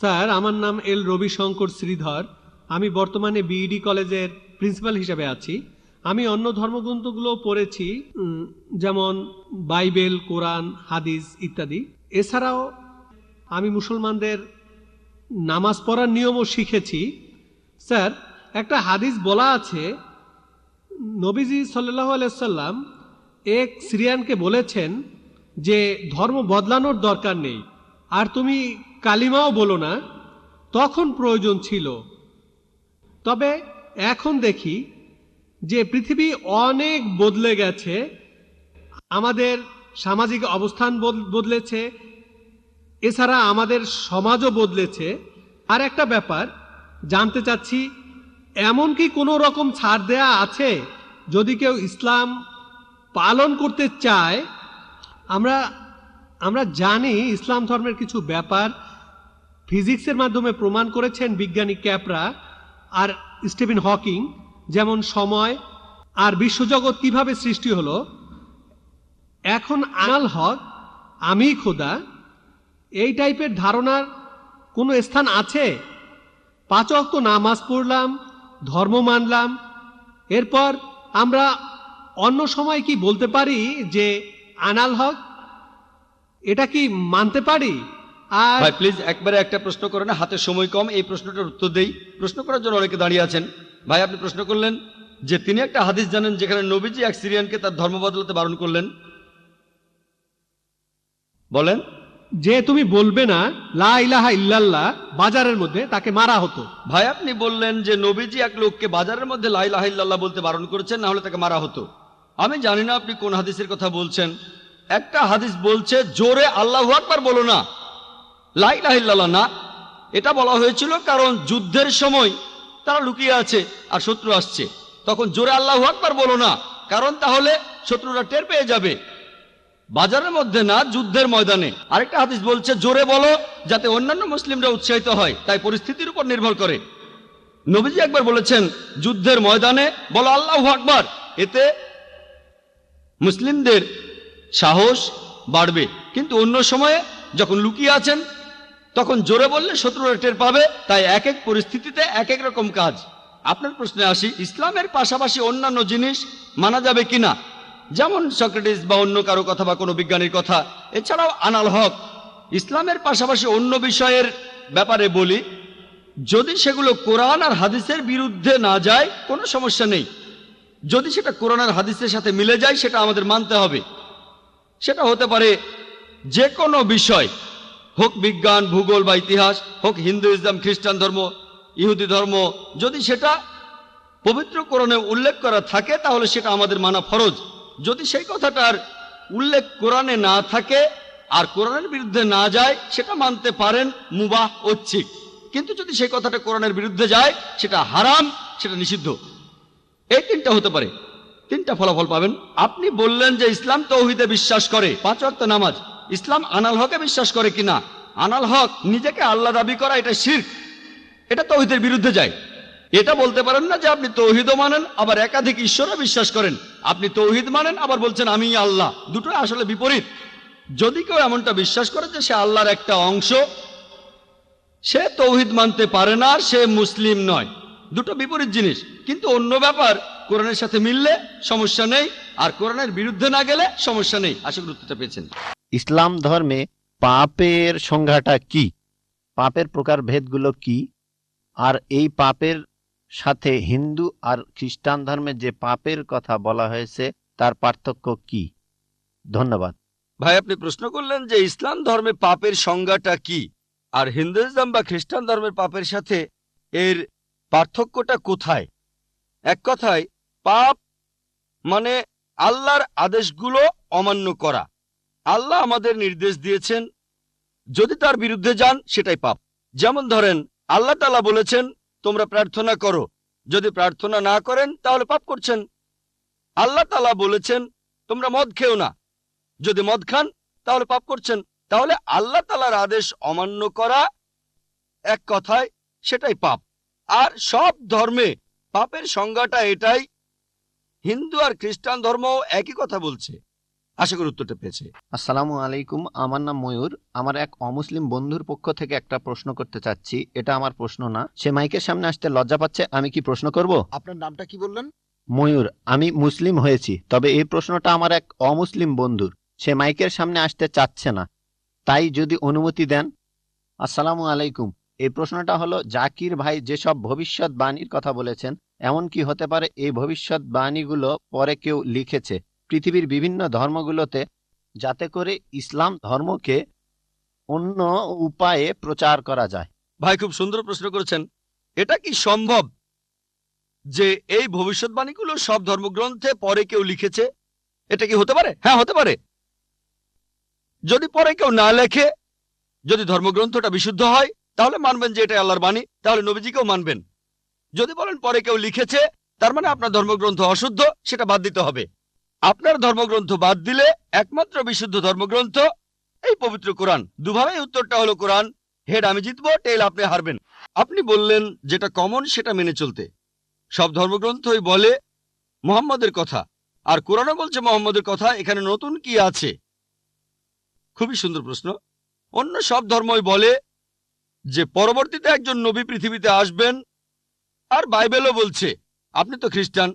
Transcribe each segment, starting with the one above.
Sir, আমার নাম এল রবিশঙ্কর শ্রীধর। আমি বর্তমানে বিইডি কলেজের প্রিন্সিপাল হিসেবে আছি। আমি অন্য ধর্মগ্রন্থগুলো পড়েছি যেমন বাইবেল, কোরআন, হাদিস ইত্যাদি। এছাড়াও আমি মুসলমানদের নামাজ পড়ার নিয়মও শিখেছি। স্যার, একটা হাদিস বলা আছে, নবীজি সাল্লাহ আলাইসাল্লাম এক সিরিয়ানকে বলেছেন যে ধর্ম বদলানোর দরকার নেই। আর তুমি কালিমাও বলো না, তখন প্রয়োজন ছিল। তবে এখন দেখি যে পৃথিবী অনেক বদলে গেছে, আমাদের সামাজিক অবস্থান বদ- বদলেছে, এছাড়া আমাদের সমাজও বদলেছে। আর একটা ব্যাপার, জানতে চাচ্ছি, এমন কি কোনো রকম ছাড় দেয়া আছে? যদি কেউ ইসলাম পালন করতে চায়, আমরা আমরা জানি ইসলাম ধর্মের কিছু ব্যাপার, ফিজিক্সের মাধ্যমে প্রমাণ করেছেন বিজ্ঞানী ক্যাপরা আর স্টিভেন হকিং, যেমন সময় আর বিশ্বজগৎ কীভাবে সৃষ্টি হলো। এখন আনাল হক, আমি খোদা, এই টাইপের ধারণার কোনো স্থান আছে? পাঁচ অক্ত নামাজ পড়লাম, ধর্ম মানলাম, এরপর আমরা অন্য সময় কি বলতে পারি যে আনাল হক? এটা কি মানতে পারি? আর ভাই প্লিজ একবারে একটা প্রশ্ন করে না হাতে সময় কম এই প্রশ্নটার উত্তর দেই। প্রশ্ন করার জন্য অনেকে দাঁড়িয়ে আছেন। ভাই আপনি প্রশ্ন করলেন যে তিনি একটা হাদিস জানেন যেখানে নবীজি এক সিরিয়ানকে তার ধর্ম বদলাতে বারণ করলেন। বলেন। যে তুমি বলবে না লা ইলাহা ইল্লাল্লাহ বাজারের মধ্যে তাকে মারা হতো। ভাই আপনি বললেন যে নবীজি এক লোককে বাজারের মধ্যে লাই লাহিল্লাহ বলতে বারণ করেছেন না হলে তাকে মারা হতো। আমি জানি না আপনি কোন হাদিসের কথা বলছেন। একটা হাদিস বলছে, জোরে আল্লাহ আকবার বলো না। লাই লাহিল্লাহ না। এটা বলা হয়েছিল কারণ যুদ্ধের সময় তারা লুকিয়ে আছে আর শত্রু আসছে। তখন জোরে আল্লাহ আকবার বলো না, কারণ তাহলে শত্রুরা টের পেয়ে যাবে। বাজারের মধ্যে না, যুদ্ধের ময়দানে। আরেকটা হাদিস বলছে, জোরে বলো যাতে অন্যান্য মুসলিমরা উৎসাহিত হয়, তাই পরিস্থিতির উপর নির্ভর করে। নবীজি একবার বলেছেন, যুদ্ধের ময়দানে বলো আল্লাহ আকবার, এতে মুসলিমদের সাহস বাড়বে। কিন্তু অন্য সময়ে যখন লুকিয়ে আছেন, তখন জোরে বললে শত্রুরা টের পাবে। তাই এক এক পরিস্থিতিতে এক এক রকম কাজ। আপনার প্রশ্নে আসি, ইসলামের পাশাপাশি অন্যান্য জিনিস মানা যাবে কিনা? যেমন সক্রেটিস বা অন্য কারও কথা বা কোনো বিজ্ঞানীর কথা। এছাড়াও আনাল হক, ইসলামের পাশাপাশি অন্য বিষয়ের ব্যাপারে বলি, যদি সেগুলো কোরআন আর হাদিসের বিরুদ্ধে না যায়, কোনো সমস্যা নেই। যদি সেটা কোরআন আর হাদিসের সাথে মিলে যায়, সেটা আমাদের মানতে হবে। সেটা হতে পারে যে কোনো বিষয়, হোক বিজ্ঞান, ভূগোল বা ইতিহাস, হোক হিন্দু, ইসলাম, খ্রিস্টান ধর্ম, ইহুদি ধর্ম, যদি সেটা পবিত্র কোরআনে উল্লেখ করা থাকে, তাহলে সেটা আমাদের মানা ফরজ। যদি সেই কথাটার উল্লেখ কোরআনে না থাকে আর কোরআনের বিরুদ্ধে না যায়, সেটা মানতে পারেন মুবাহ ঐচ্ছিক কিন্তু যদি সেই কথাটা কোরআনের বিরুদ্ধে যায়, সেটা হারাম, সেটা নিষিদ্ধ। এই তিনটা হতে পারে। তিনটা ফলাফল পাবেন। আপনি বললেন যে ইসলাম তৌহিদে বিশ্বাস করে, পাঁচ ওয়াক্ত নামাজ। ইসলাম আনাল হকে বিশ্বাস করে কিনা? আনাল হক নিজেকে আল্লাহ দাবি করা, এটা শির্ক। এটা তৌহিদের বিরুদ্ধে যায়। এটা বলতে পারেন না যে আপনি তৌহিদও মানেন, আবার একাধিক ঈশ্বরও বিশ্বাস করেন। আপনি তৌহিদ মানেন, আবার বলছেন, আমি আল্লাহ। দুটো আসলে বিপরীত। যদি কেউ এমনটা বিশ্বাস করে যে সে আল্লাহর একটা অংশ, সে তৌহিদ মানতে পারে না সে মুসলিম নয়। দুটো বিপরীত জিনিস। কিন্তু অন্য ব্যাপার কোরআনের সাথে মিললে সমস্যা নেই আর কোরআনের বিরুদ্ধে না গেলে সমস্যা নেই। আশা করি উত্তরটা পেয়েছেন। ইসলাম ধর্মে পাপের সংজ্ঞাটা কি? পাপের প্রকার ভেদগুলো কি? আর এই পাপের সাথে হিন্দু আর খ্রিস্টান ধর্মে যে পাপের কথা বলা হয়েছে তার পার্থক্য কি? ধন্যবাদ। ভাই আপনি প্রশ্ন করলেন যে ইসলাম ধর্মে পাপের সংজ্ঞাটা কি? আর হিন্দুইজম বা খ্রিস্টান ধর্মের পাপের সাথে এর পার্থক্যটা কোথায়? এক কথায় পাপ মানে আল্লাহর আদেশগুলো অমান্য করা। আল্লাহ আমাদের নির্দেশ দিয়েছেন, যদি তার বিরুদ্ধে যান, সেটাই পাপ। যেমন ধরেন, আল্লাহ তালা বলেছেন, তোমরা প্রার্থনা করো। যদি প্রার্থনা না করেন, তাহলে পাপ করছেন। আল্লাহ তালা বলেছেন, তোমরা মদ খেও না। যদি মদ খান, তাহলে পাপ করছেন। তাহলে আল্লাহ তালার আদেশ অমান্য করা এক কথায়, সেটাই পাপ। আর সব ধর্মে পাপের সংজ্ঞাটা এটাই হিন্দু আর খ্রিস্টান ধর্ম একই কথা বলছে। আশা করি উত্তরটা পেয়েছে। আসসালামু আলাইকুম আমার নাম ময়ূর। আমার এক অমুসলিম বন্ধুর পক্ষ থেকে একটা প্রশ্ন করতে চাচ্ছি। এটা আমার প্রশ্ন না। সে মাইকের সামনে আসতে লজ্জা পাচ্ছে আমি কি প্রশ্ন করব? আপনার নামটা কি বললেন? ময়ূর আমি মুসলিম হয়েছি তবে এই প্রশ্নটা আমার এক অমুসলিম বন্ধুর। সে মাইকের সামনে আসতে চাচ্ছে না। তাই যদি অনুমতি দেন। আসসালামু আলাইকুম। এই প্রশ্নটা হলো, জাকির ভাই যেসব ভবিষ্যৎ বাণীর কথা বলেছেন, এমন কি হতে পারে এই ভবিষ্যৎ বাণীগুলো পরে কেউ লিখেছে? পৃথিবীর বিভিন্ন ধর্মগুলোতে যাতে করে ইসলাম ধর্মকে অন্য উপায়ে প্রচার করা যায়। ভাই, খুব সুন্দর প্রশ্ন করেছেন। এটা কি সম্ভব যে এই ভবিষ্যৎবাণীগুলো সব ধর্মগ্রন্থে পরে কেউ লিখেছে? এটা কি হতে পারে? হ্যাঁ হতে পারে। যদি পরে কেউ না লেখে, যদি ধর্মগ্রন্থটা বিশুদ্ধ হয় তাহলে মানবেন যে এটা আল্লাহর বাণী, তাহলে নবীজিকেও মানবেন। যদি বলেন পরে কেউ লিখেছে, তার মানে আপনার ধর্মগ্রন্থ অশুদ্ধ, সেটা বাদ দিতে হবে। আপনার ধর্মগ্রন্থ বাদ দিলে একমাত্র বিশুদ্ধ ধর্মগ্রন্থ, এই পবিত্র কোরআন। দুভাবেই উত্তরটা হলো কোরআন, হেড আমি জিতবো, টেল আপনি হারবেন। আপনি বললেন যেটা কমন, সেটা মেনে চলতে। সব ধর্মগ্রন্থই বলে মোহাম্মদের কথা, আর কোরআনও বলছে মোহাম্মদের কথা, এখানে নতুন কি আছে? খুবই সুন্দর প্রশ্ন। অন্য সব ধর্মই বলে যে পরবর্তীতে একজন নবী পৃথিবীতে আসবেন, আর বাইবেলও বলছে, আপনি তো খ্রিস্টান,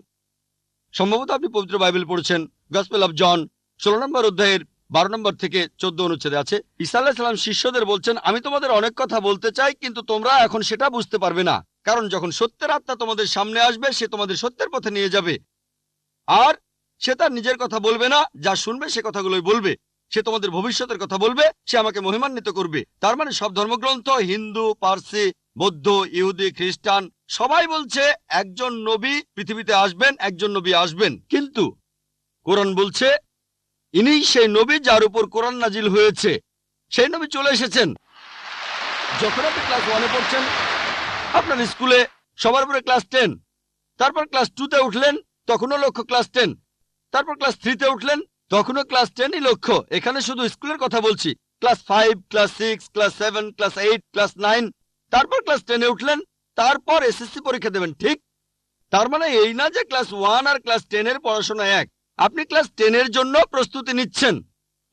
সম্ভবত আপনি পবিত্র বাইবেল পড়েছেন গসপেল অফ জন ষোলো নম্বর অধ্যায়ের বারো নম্বর থেকে চোদ্দ অনুচ্ছেদে আছে। ঈসা আল্লাহ শিষ্যদের বলছেন, আমি তোমাদের অনেক কথা বলতে চাই, কিন্তু তোমরা এখন সেটা বুঝতে পারবে না। কারণ যখন সত্যের আত্মা তোমাদের সামনে আসবে, সে তোমাদের সত্যের পথে নিয়ে যাবে। আর সে তার নিজের কথা বলবে না, যা শুনবে সে কথাগুলোই বলবে। সে তোমাদের ভবিষ্যতের কথা বলবে, সে আমাকে মহিমান্বিত করবে। তার মানে সব ধর্মগ্রন্থ, হিন্দু, পার্সি, বৌদ্ধ, ইহুদি, খ্রিস্টান, সবাই বলছে একজন নবী পৃথিবীতে আসবেন, একজন নবী আসবেন। কিন্তু কোরআন বলছে ইনি সেই নবী যার উপর কোরআন নাজিল হয়েছে। সেই নবী চলে এসেছেন। যখন আপনি ক্লাস ওয়ানে পড়ছেন, আপনার স্কুলে সবার উপরে ক্লাস টেন, তারপর ক্লাস টুতে উঠলেন, তখনও লক্ষ্য ক্লাস টেন, তারপর ক্লাস থ্রিতে উঠলেন তখনও ক্লাস টেনই লক্ষ্য। এখানে শুধু স্কুলের কথা বলছি। Class five class six class seven class eight class nine তারপর ক্লাস টেনে উঠলেন। তারপর এসএসসি পরীক্ষা দেবেন, ঠিক? তার মানে এই না যে ক্লাস ওয়ান আর ক্লাস টেনের পড়াশোনা এক। আপনি ক্লাস টেনের জন্য প্রস্তুতি নিচ্ছেন।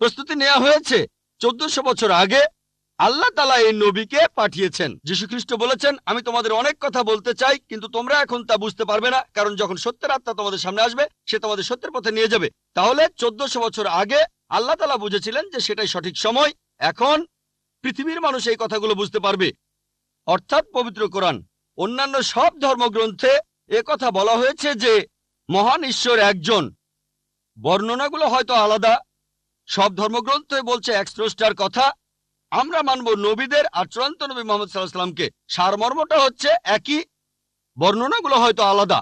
প্রস্তুতি নেওয়া হয়েছে। চোদ্দশো বছর আগে আল্লাহ তালা এই নবীকে পাঠিয়েছেন। যীশু খ্রিস্ট বলেছেন, আমি তোমাদের অনেক কথা বলতে চাই, কিন্তু তোমরা এখন তা বুঝতে পারবে না, কারণ যখন সত্যের আত্মা তোমাদের সামনে আসবে, সে তোমাদের সত্যের পথে নিয়ে যাবে। তাহলে চোদ্দশো বছর আগে আল্লাহ তালা বুঝেছিলেন যে সেটাই সঠিক সময়, এখন পৃথিবীর মানুষ এই কথাগুলো বুঝতে পারবে। অর্থাৎ পবিত্র কোরআন। অন্যান্য সব ধর্মগ্রন্থে কথা বলা হয়েছে যে, মহান ঈশ্বর একজন। বর্ণনাগুলো হয়তো আলাদা। সব ধর্মগ্রন্থে বলছে এক স্রষ্টার কথা আমরা মানব নবীদের আর চূড়ান্ত নবী মোহাম্মদ সাল্লাহ সাল্লামকে সারমর্মটা হচ্ছে একই, বর্ণনাগুলো হয়তো আলাদা।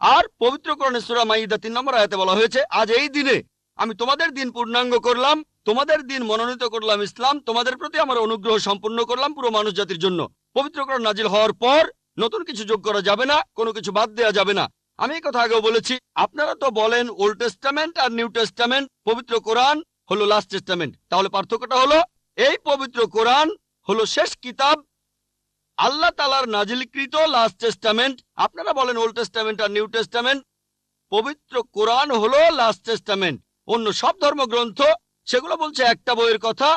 আর পবিত্র করণে সুরা মাইদা তিন নম্বর আয়াতে বলা হয়েছে, আজ এই দিনে আমি তোমাদের দিন পূর্ণাঙ্গ করলাম, তোমাদের দিন মনোনীত করলাম ইসলাম, তোমাদের প্রতি আমার অনুগ্রহ সম্পূর্ণ করলাম পুরো মানুষ জাতির জন্য। পবিত্রকরণ নাজিল হওয়ার পর নতুন কিছু যোগ করা যাবে না, কোনো কিছু বাদ দেওয়া যাবে না। আমি এই কথা আগেও বলেছি, আপনারা তো বলেন ওল্ড টেস্টামেন্ট আর নিউ টেস্টামেন্ট পবিত্র কোরআন হলো লাস্ট টেস্টামেন্ট তাহলে পার্থক্যটা হলো এই পবিত্র কোরআন হলো শেষ কিতাব। আল্লাহ তালার নাজিলকৃত লাস্ট টেস্টামেন্ট। আপনারা বলেন ওল্ড টেস্টামেন্ট আর নিউ টেস্টামেন্ট। পবিত্র কোরআন হলো লাস্ট টেস্টামেন্ট। অন্য সব ধর্মগ্রন্থ, সেগুলো বলছে একটা বইয়ের কথা।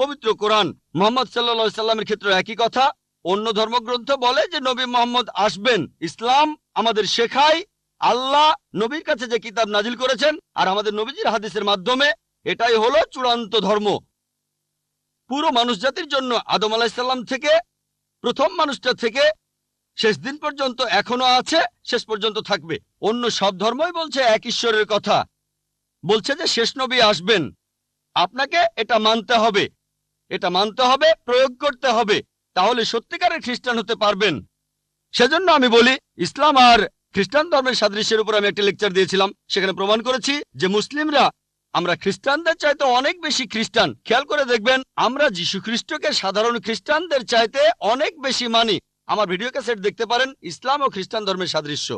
পবিত্র কোরআন মোহাম্মদ সাল্লা সাল্লামের ক্ষেত্রে একই কথা। অন্য ধর্মগ্রন্থ বলে যে নবী মোহাম্মদ আসবেন। ইসলাম আমাদের শেখায়। আল্লাহ নবীর কাছে যে কিতাব নাজিল করেছেন আর আমাদের নবীজির হাদিসের মাধ্যমে এটাই হলো চূড়ান্ত ধর্ম। পুরো মানুষ জাতির জন্য আদম আলাহিসাল্লাম থেকে, প্রথম মানুষটা থেকে শেষ দিন পর্যন্ত এখনও আছে, শেষ পর্যন্ত থাকবে। অন্য সব ধর্মই বলছে এক ঈশ্বরের কথা। বলছে যে শেষ নবী আসবেন। আপনাকে এটা মানতে হবে। এটা মানতে হবে, প্রয়োগ করতে হবে। তাহলে সত্যিকারের খ্রিস্টান হতে পারবেন। সেজন্য আমি বলি, ইসলাম আর খ্রিস্টান ধর্মের সাদৃশ্যের উপর আমি একটা লেকচার দিয়েছিলাম। সেখানে প্রমাণ করেছি যে মুসলিমরা আমরা খ্রিস্টানদের চাইতে অনেক বেশি খ্রিস্টান। খেয়াল করে দেখবেন, আমরা যীশু খ্রিস্টকে সাধারণ খ্রিস্টানদের চাইতে অনেক বেশি মানি। আমার ভিডিও ক্যাসেট দেখতে পারেন, ইসলাম ও খ্রিস্টান ধর্মের সাদৃশ্য।